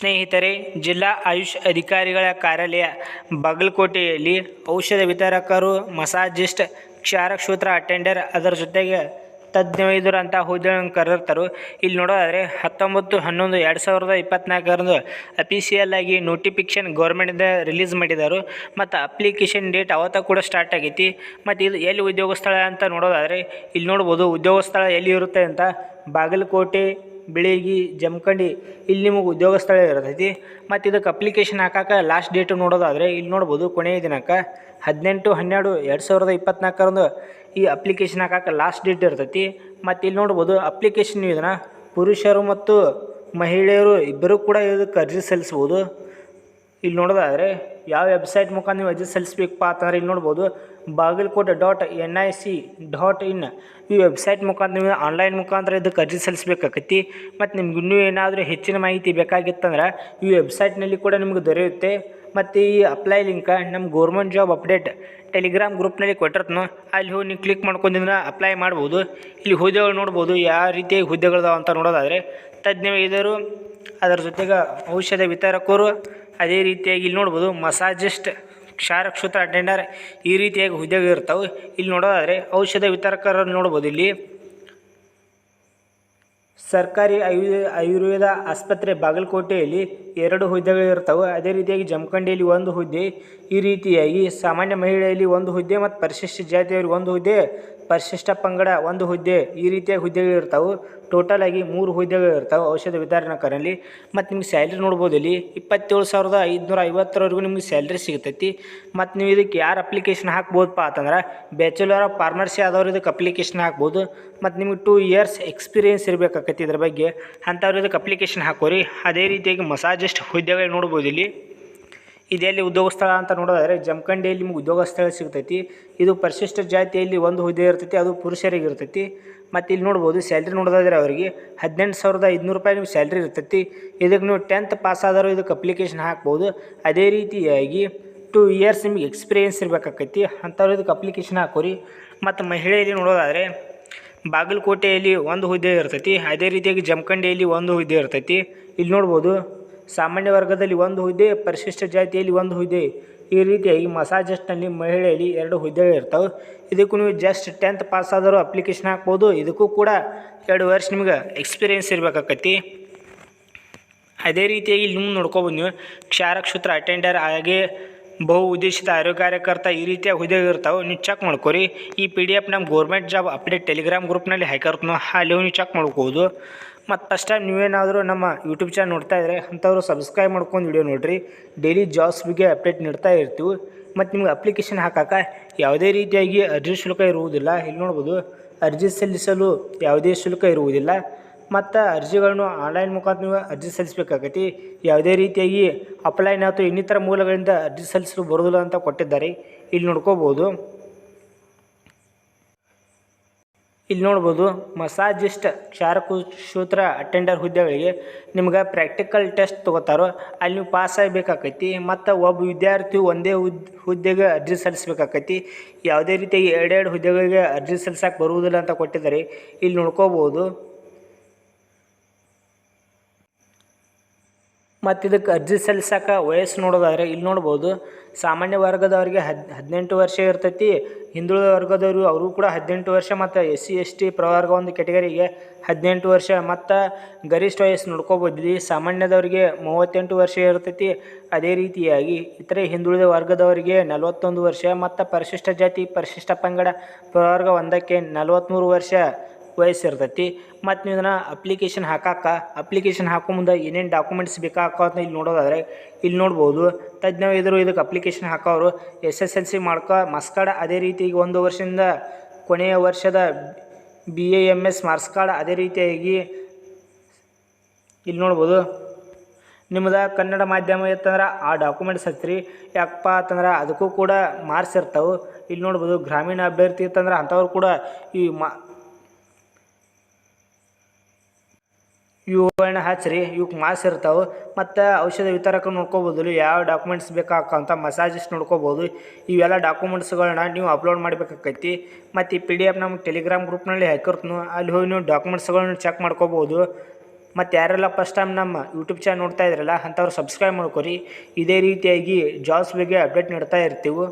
ಸ್ನೇಹಿತರೆ, ಜಿಲ್ಲಾ ಆಯುಷ್ ಅಧಿಕಾರಿಗಳ ಕಾರ್ಯಾಲಯ ಬಾಗಲಕೋಟೆಯಲ್ಲಿ ಔಷಧ ವಿತರಕರು, ಮಸಾಜಿಸ್ಟ್, ಕ್ಷಾರಕ್ಷೂತ್ರ ಅಟೆಂಡರ್ ಅದರ ಜೊತೆಗೆ ತಜ್ಞ ವೈದ್ಯರು ಅಂತ ಹುದ್ದೆಗಳನ್ನು ಕರೆದಿರ್ತಾರೆ ಇಲ್ಲಿ ನೋಡೋದಾದರೆ ಹತ್ತೊಂಬತ್ತು, ಹನ್ನೊಂದು, ಎರಡು ಸಾವಿರದ ಇಪ್ಪತ್ತ್ನಾಲ್ಕರಂದು ಅಫಿಷಿಯಲ್ ಆಗಿ ನೋಟಿಫಿಕೇಶನ್ ಗೌರ್ಮೆಂಟಿಂದ ರಿಲೀಸ್ ಮಾಡಿದ್ದಾರೆ ಮತ್ತು ಅಪ್ಲಿಕೇಶನ್ ಡೇಟ್ ಅವತ್ತ ಕೂಡ ಸ್ಟಾರ್ಟ್ ಆಗೈತಿ. ಮತ್ತು ಇದು ಎಲ್ಲಿ ಉದ್ಯೋಗ ಸ್ಥಳ ಅಂತ ನೋಡೋದಾದರೆ ಇಲ್ಲಿ ನೋಡ್ಬೋದು ಉದ್ಯೋಗ ಸ್ಥಳ ಎಲ್ಲಿ ಇರುತ್ತೆ ಅಂತ ಬಾಗಲಕೋಟೆ ಬಿಳಿಗಿ ಜಮಖಂಡಿ ಇಲ್ಲಿ ನಿಮಗೆ ಉದ್ಯೋಗ ಸ್ಥಳ ಇರತೈತಿ. ಮತ್ತು ಇದಕ್ಕೆ ಅಪ್ಲಿಕೇಶನ್ ಹಾಕಕ್ಕೆ ಲಾಸ್ಟ್ ಡೇಟ್ ನೋಡೋದಾದರೆ ಇಲ್ಲಿ ನೋಡ್ಬೋದು ಕೊನೆಯ ದಿನಾಂಕ ಹದಿನೆಂಟು, ಹನ್ನೆರಡು, ಎರಡು ಸಾವಿರದ ಇಪ್ಪತ್ನಾಲ್ಕರಂದು ಈ ಅಪ್ಲಿಕೇಶನ್ ಹಾಕಕ್ಕೆ ಲಾಸ್ಟ್ ಡೇಟ್ ಇರ್ತೈತಿ. ಮತ್ತು ಇಲ್ಲಿ ನೋಡ್ಬೋದು ಅಪ್ಲಿಕೇಶನ್ ಇದನ್ನು ಪುರುಷರು ಮತ್ತು ಮಹಿಳೆಯರು ಇಬ್ಬರೂ ಕೂಡ ಇದಕ್ಕೆ ಅರ್ಜಿ ಸಲ್ಲಿಸ್ಬೋದು ಇಲ್ಲಿ ನೋಡೋದಾದರೆ ಯಾವ ವೆಬ್ಸೈಟ್ ಮುಖಾಂತರ ನೀವು ಅರ್ಜಿ ಸಲ್ಲಿಸ್ಬೇಕಪ್ಪ ಅಂತಂದ್ರೆ ಇಲ್ಲಿ ನೋಡ್ಬೋದು Bagalkote dot N I C dot in ಈ ವೆಬ್ಸೈಟ್ ಮುಖಾಂತರ ನೀವು ಆನ್ಲೈನ್ ಮುಖಾಂತರ ಇದಕ್ಕೆ ಅರ್ಜಿ ಸಲ್ಲಿಸಬೇಕಾಗತ್ತಿ. ಮತ್ತು ನಿಮ್ಗೆ ಇನ್ನೂ ಏನಾದರೂ ಹೆಚ್ಚಿನ ಮಾಹಿತಿ ಬೇಕಾಗಿತ್ತಂದ್ರೆ ಈ ವೆಬ್ಸೈಟ್ನಲ್ಲಿ ಕೂಡ ನಿಮಗೆ ದೊರೆಯುತ್ತೆ. ಮತ್ತು ಈ ಅಪ್ಲೈ ಲಿಂಕ ನಮ್ಮ ಗೌರ್ಮೆಂಟ್ ಜಾಬ್ ಅಪ್ಡೇಟ್ ಟೆಲಿಗ್ರಾಮ್ ಗ್ರೂಪ್ನಲ್ಲಿ ಕೊಟ್ಟಿರ್ತನೋ, ಅಲ್ಲಿ ಹೋಗಿ ನೀವು ಕ್ಲಿಕ್ ಮಾಡ್ಕೊಂಡಿದ್ರೆ ಅಪ್ಲೈ ಮಾಡ್ಬೋದು. ಇಲ್ಲಿ ಹುದ್ದೆಗಳು ನೋಡ್ಬೋದು, ಯಾವ ರೀತಿಯಾಗಿ ಹುದ್ದೆಗಳಿದಾವೆ ಅಂತ ನೋಡೋದಾದರೆ ತಜ್ಞ ವೈದ್ಯರು ಅದರ ಜೊತೆಗೆ ಔಷಧ ವಿತರಕರು, ಅದೇ ರೀತಿಯಾಗಿ ಇಲ್ಲಿ ನೋಡ್ಬೋದು, ಮಸಾಜಿಸ್ಟ್ ಕ್ಷಾರಕ್ಷೂತ್ರ ಅಟೆಂಡರ್ ಈ ರೀತಿಯಾಗಿ ಹುದ್ದೆಗಳು ಇರ್ತವೆ. ಇಲ್ಲಿ ನೋಡೋದಾದರೆ ಔಷಧ ವಿತರಕರನ್ನು ನೋಡ್ಬೋದು ಇಲ್ಲಿ. ಸರ್ಕಾರಿ ಆಯು ಆಯುರ್ವೇದ ಆಸ್ಪತ್ರೆ ಬಾಗಲಕೋಟೆಯಲ್ಲಿ ಎರಡು ಹುದ್ದೆಗಳು ಇರ್ತವೆ. ಅದೇ ರೀತಿಯಾಗಿ ಜಮಖಂಡಿಯಲ್ಲಿ ಒಂದು ಹುದ್ದೆ, ಈ ರೀತಿಯಾಗಿ ಸಾಮಾನ್ಯ ಮಹಿಳೆಯಲ್ಲಿ ಒಂದು ಹುದ್ದೆ ಮತ್ತು ಪರಿಶಿಷ್ಟ ಜಾತಿಯವರಿಗೆ ಒಂದು ಹುದ್ದೆ ಪರಿಶಿಷ್ಟ ಪಂಗಡ ಒಂದು ಹುದ್ದೆ ಈ ರೀತಿಯ ಹುದ್ದೆಗಳು ಇರ್ತಾವೆ. ಟೋಟಲ್ ಆಗಿ ಮೂರು ಹುದ್ದೆಗಳು ಇರ್ತಾವೆ ಔಷಧ ವಿತರಣಕರಲ್ಲಿ. ಮತ್ತು ನಿಮ್ಗೆ ಸ್ಯಾಲ್ರಿ ನೋಡ್ಬೋದು ಇಲ್ಲಿ. ಇಪ್ಪತ್ತೇಳು ಸಾವಿರದ ಐದುನೂರ ಐವತ್ತರವರೆಗೂ ನಿಮ್ಗೆ ಸ್ಯಾಲ್ರಿ ಸಿಗ್ತೈತಿ. ಮತ್ತು ನೀವು ಇದಕ್ಕೆ ಯಾರು ಅಪ್ಲಿಕೇಶನ್ ಹಾಕ್ಬೋದಪ್ಪ ಅಂತಂದ್ರೆ ಬ್ಯಾಚುಲರ್ ಆಫ್ ಫಾರ್ಮರ್ಸಿ ಆದವ್ರು ಇದಕ್ಕೆ ಅಪ್ಲಿಕೇಶನ್ ಹಾಕ್ಬೋದು. ಮತ್ತು ನಿಮಗೆ ಟೂ ಇಯರ್ಸ್ ಎಕ್ಸ್ಪೀರಿಯೆನ್ಸ್ ಇರಬೇಕಾಗತ್ತೆ ಇದ್ರ ಬಗ್ಗೆ ಅಂಥವ್ರು ಇದಕ್ಕೆ ಅಪ್ಲಿಕೇಶನ್ ಹಾಕೋರಿ. ಅದೇ ರೀತಿಯಾಗಿ ಮಸಾಜಿಸ್ಟ್ ಹುದ್ದೆಗಳು ನೋಡ್ಬೋದು ಇಲ್ಲಿ. ಇದೆಲ್ಲಿ ಉದ್ಯೋಗ ಸ್ಥಳ ಅಂತ ನೋಡೋದಾದ್ರೆ ಜಮಖಂಡಿಯಲ್ಲಿ ನಿಮ್ಗೆ ಉದ್ಯೋಗ ಸ್ಥಳ ಸಿಗ್ತೈತಿ. ಇದು ಪರಿಶಿಷ್ಟ ಜಾತಿಯಲ್ಲಿ ಒಂದು ಹುದ್ದೆ ಇರ್ತೈತಿ, ಅದು ಪುರುಷರಿಗೆ ಇರ್ತೈತಿ. ಮತ್ತು ಇಲ್ಲಿ ನೋಡ್ಬೋದು, ಸ್ಯಾಲ್ರಿ ನೋಡೋದಾದ್ರೆ ಅವರಿಗೆ ಹದಿನೆಂಟು ಸಾವಿರದ ಐದುನೂರು ರೂಪಾಯಿ ನಿಮ್ಗೆ ಸ್ಯಾಲ್ರಿ ಇರ್ತೈತಿ. ಇದಕ್ಕೆ ನೀವು ಟೆಂತ್ ಪಾಸ್ ಆದರೂ ಇದಕ್ಕೆ ಅಪ್ಲಿಕೇಶನ್ ಹಾಕ್ಬೋದು. ಅದೇ ರೀತಿಯಾಗಿ ಟೂ ಇಯರ್ಸ್ ನಿಮ್ಗೆ ಎಕ್ಸ್ಪೀರಿಯೆನ್ಸ್ ಇರಬೇಕಾಕೈತಿ, ಅಂಥವ್ರು ಇದಕ್ಕೆ ಅಪ್ಲಿಕೇಶನ್ ಹಾಕೋರಿ. ಮತ್ತು ಮಹಿಳೆಯಲ್ಲಿ ನೋಡೋದಾದರೆ ಬಾಗಲಕೋಟೆಯಲ್ಲಿ ಒಂದು ಹುದ್ದೆ ಇರ್ತೈತಿ, ಅದೇ ರೀತಿಯಾಗಿ ಜಮಖಂಡಿಯಲ್ಲಿ ಒಂದು ಹುದ್ದೆ ಇರ್ತೈತಿ. ಇಲ್ಲಿ ನೋಡ್ಬೋದು ಸಾಮಾನ್ಯ ವರ್ಗದಲ್ಲಿ ಒಂದು ಹುದ್ದೆ, ಪರಿಶಿಷ್ಟ ಜಾತಿಯಲ್ಲಿ ಒಂದು ಹುದ್ದೆ. ಈ ರೀತಿಯಾಗಿ ಮಸಾಜಸ್ಟ್ನಲ್ಲಿ ಮಹಿಳೆಯಲ್ಲಿ ಎರಡು ಹುದ್ದೆಗಳು ಇರ್ತವೆ. ಇದಕ್ಕೂ ನೀವು ಜಸ್ಟ್ ಟೆಂತ್ ಪಾಸ್ ಆದರೂ ಅಪ್ಲಿಕೇಶನ್ ಹಾಕ್ಬೋದು. ಇದಕ್ಕೂ ಕೂಡ ಎರಡು ವರ್ಷ ನಿಮ್ಗೆ ಎಕ್ಸ್ಪೀರಿಯೆನ್ಸ್ ಇರಬೇಕಾಕತಿ ಅದೇ ರೀತಿಯಾಗಿ ಇಲ್ಲಿ ನೋಡ್ಕೊಬೋದು ನೀವು. ಕ್ಷಾರಕ್ಷೂತ್ರ ಅಟೆಂಡರ್ ಹಾಗೆ ಬಹು ಉದ್ದೇಶಿತ ಆರೋಗ್ಯ ಕಾರ್ಯಕರ್ತ ಈ ರೀತಿಯ ಹುದ್ದೆಗಳು ಇರ್ತಾವೆ. ನೀವು ಚೆಕ್ ಮಾಡ್ಕೊರಿ. ಈ ಪಿ ಡಿ ಎಫ್ ನಮ್ಮ ಗೌರ್ಮೆಂಟ್ ಜಾಬ್ ಅಪ್ಡೇಟ್ ಟೆಲಿಗ್ರಾಮ್ ಗ್ರೂಪ್ನಲ್ಲಿ ಹಾಕಿರ್ತನೋ. ಅಲ್ಲಿ ನೀವು ಚೆಕ್ ಮಾಡ್ಕೋಬೋದು. ಮತ್ತು ಫಸ್ಟ್ ಟೈಮ್ ನೀವೇನಾದರೂ ನಮ್ಮ ಯೂಟ್ಯೂಬ್ ಚಾನಲ್ ನೋಡ್ತಾ ಇದ್ದರೆ ಅಂಥವ್ರು ಸಬ್ಸ್ಕ್ರೈಬ್ ಮಾಡ್ಕೊಂಡು ವಿಡಿಯೋ ನೋಡಿರಿ. ಡೈಲಿ ಜಾಬ್ಸ್ ಬಗ್ಗೆ ಅಪ್ಡೇಟ್ ನೀಡ್ತಾ ಇರ್ತೀವಿ. ಮತ್ತು ನಿಮ್ಗೆ ಅಪ್ಲಿಕೇಶನ್ ಹಾಕಕ್ಕೆ ಯಾವುದೇ ರೀತಿಯಾಗಿ ಅರ್ಜಿ ಶುಲ್ಕ ಇರುವುದಿಲ್ಲ. ಇಲ್ಲಿ ನೋಡ್ಬೋದು, ಅರ್ಜಿ ಸಲ್ಲಿಸಲು ಯಾವುದೇ ಶುಲ್ಕ ಇರುವುದಿಲ್ಲ. ಮತ್ತು ಅರ್ಜಿಗಳನ್ನು ಆನ್ಲೈನ್ ಮುಖಾಂತರ ನೀವು ಅರ್ಜಿ ಸಲ್ಲಿಸಬೇಕಾಗೈತಿ. ಯಾವುದೇ ರೀತಿಯಾಗಿ ಅಪ್ಲೈನ್ ಅಥವಾ ಇನ್ನಿತರ ಮೂಲಗಳಿಂದ ಅರ್ಜಿ ಸಲ್ಲಿಸಲು ಬರೋದಿಲ್ಲ ಅಂತ ಕೊಟ್ಟಿದ್ದಾರೆ. ಇಲ್ಲಿ ನೋಡ್ಕೋಬೋದು. ಇಲ್ಲಿ ನೋಡ್ಬೋದು ಮಸಾಜಿಸ್ಟ್ ಕ್ಷಾರಕುಶೂತ್ರ ಅಟೆಂಡರ್ ಹುದ್ದೆಗಳಿಗೆ ನಿಮ್ಗೆ ಪ್ರಾಕ್ಟಿಕಲ್ ಟೆಸ್ಟ್ ತೊಗೋತಾರೋ, ಅಲ್ಲಿ ನೀವು ಪಾಸ್ ಆಗಬೇಕಾಕೈತಿ, ಮತ್ತು ಒಬ್ಬ ವಿದ್ಯಾರ್ಥಿ ಒಂದೇ ಹುದ್, ಹುದ್ದೆಗೆ ಅರ್ಜಿ ಸಲ್ಲಿಸ್ಬೇಕಾಕೈತಿ. ಯಾವುದೇ ರೀತಿಯಾಗಿ ಎರಡೆರಡು ಹುದ್ದೆಗಳಿಗೆ ಅರ್ಜಿ ಸಲ್ಲಿಸಕ್ಕೆ ಬರುವುದಿಲ್ಲ ಅಂತ ಕೊಟ್ಟಿದ್ದಾರೆ. ಇಲ್ಲಿ ನೋಡ್ಕೋಬೋದು ಮತ್ತು ಇದಕ್ಕೆ ಅರ್ಜಿ ಸಲ್ಲಿಸಕ್ಕೆ ವಯಸ್ಸು ನೋಡೋದಾದರೆ ಇಲ್ಲಿ ನೋಡ್ಬೋದು, ಸಾಮಾನ್ಯ ವರ್ಗದವರಿಗೆ ಹದ್, ಹದಿನೆಂಟು ವರ್ಷ ಇರ್ತೈತಿ. ಹಿಂದುಳಿದ ವರ್ಗದವರು ಅವರು ಕೂಡ ಹದಿನೆಂಟು ವರ್ಷ ಮತ್ತು ಎಸ್ ಸಿ, ಎಸ್ ಟಿ ಪ್ರವರ್ಗ ಒಂದು ಕೆಟಗರಿಗೆ ಹದಿನೆಂಟು ವರ್ಷ ಮತ್ತು ಗರಿಷ್ಠ ವಯಸ್ಸು ನೋಡ್ಕೋಬೋದು. ಈ ಸಾಮಾನ್ಯದವರಿಗೆ ಮೂವತ್ತೆಂಟು ವರ್ಷ ಇರ್ತೈತಿ. ಅದೇ ರೀತಿಯಾಗಿ ಇತರೆ ಹಿಂದುಳಿದ ವರ್ಗದವರಿಗೆ ನಲವತ್ತೊಂದು ವರ್ಷ ಮತ್ತು ಪರಿಶಿಷ್ಟ ಜಾತಿ, ಪರಿಶಿಷ್ಟ ಪಂಗಡ ಪ್ರವರ್ಗ ಒಂದಕ್ಕೆ ನಲವತ್ತ್ಮೂರು ವರ್ಷ ವಯಸ್ಸಿರ್ತೈತಿ ಮತ್ತು ನೀವು ಇದನ್ನು ಅಪ್ಲಿಕೇಶನ್ ಹಾಕಾಕ ಅಪ್ಲಿಕೇಶನ್ ಹಾಕೋ ಮುಂದೆ ಏನೇನು ಡಾಕ್ಯುಮೆಂಟ್ಸ್ ಬೇಕಾಗತ್ತ ಅಂತ ಇಲ್ಲಿ ನೋಡೋದಾದರೆ ಇಲ್ಲಿ ನೋಡ್ಬೋದು. ತಜ್ಞ ಇದ್ರು ಇದಕ್ಕೆ ಅಪ್ಲಿಕೇಶನ್ ಹಾಕೋರು ಎಸ್ ಎಸ್ ಎಲ್ ಸಿ ಮಾಡ್ಕೊ ಮಸ್ಕಾಡ ಅದೇ ರೀತಿ ಈಗ ಒಂದು ವರ್ಷದಿಂದ ಕೊನೆಯ ವರ್ಷದ B A M S marks card ಅದೇ ರೀತಿಯಾಗಿ ಇಲ್ಲಿ ನೋಡ್ಬೋದು. ನಿಮ್ದು ಕನ್ನಡ ಮಾಧ್ಯಮ ಇತ್ತಂದ್ರೆ ಆ ಡಾಕ್ಯುಮೆಂಟ್ಸ್ ಹಚ್ಚಿರಿ. ಯಾಕಪ್ಪ ಅಂತಂದ್ರೆ ಅದಕ್ಕೂ ಕೂಡ ಮಾರ್ಕ್ಸ್ ಇರ್ತಾವೆ. ಇಲ್ಲಿ ನೋಡ್ಬೋದು ಗ್ರಾಮೀಣ ಅಭ್ಯರ್ಥಿ ಇತ್ತಂದ್ರೆ ಅಂಥವ್ರು ಕೂಡ ಈ ಮಾ ಇವುಗಳನ್ನ ಹಚ್ಚಿರಿ ಇವಕ್ಕೆ ಮಾಸ್ ಇರ್ತಾವೆ. ಮತ್ತು ಔಷಧ ವಿತರಕ ನೋಡ್ಕೋಬೋದು ಯಾವ ಡಾಕ್ಯುಮೆಂಟ್ಸ್ ಬೇಕಾಕ್ಕಂಥ ಮಸಾಜಸ್ ನೋಡ್ಕೋಬೋದು. ಇವೆಲ್ಲ ಡಾಕ್ಯುಮೆಂಟ್ಸ್ಗಳನ್ನ ನೀವು ಅಪ್ಲೋಡ್ ಮಾಡಬೇಕಾಕೈತಿ. ಮತ್ತು ಈ ಪಿ ಡಿ ಎಫ್ ನಮ್ಮ ಟೆಲಿಗ್ರಾಮ್ ಗ್ರೂಪ್ನಲ್ಲಿ ಹಾಕಿರ್ತೀನಿ, ಅಲ್ಲಿ ಹೋಗಿ ನೀವು ಡಾಕ್ಯುಮೆಂಟ್ಸ್ಗಳನ್ನ ಚೆಕ್ ಮಾಡ್ಕೋಬೋದು. ಮತ್ತು ಯಾರೆಲ್ಲ ಫಸ್ಟ್ ಟೈಮ್ ನಮ್ಮ ಯೂಟ್ಯೂಬ್ ಚಾನಲ್ ನೋಡ್ತಾ ಇದ್ರಲ್ಲ, ಅಂಥವ್ರು ಸಬ್ಸ್ಕ್ರೈಬ್ ಮಾಡ್ಕೊರಿ. ಇದೇ ರೀತಿಯಾಗಿ ಜಾಬ್ಸ್ ಬಗ್ಗೆ ಅಪ್ಡೇಟ್ ನೀಡ್ತಾ ಇರ್ತೀವಿ.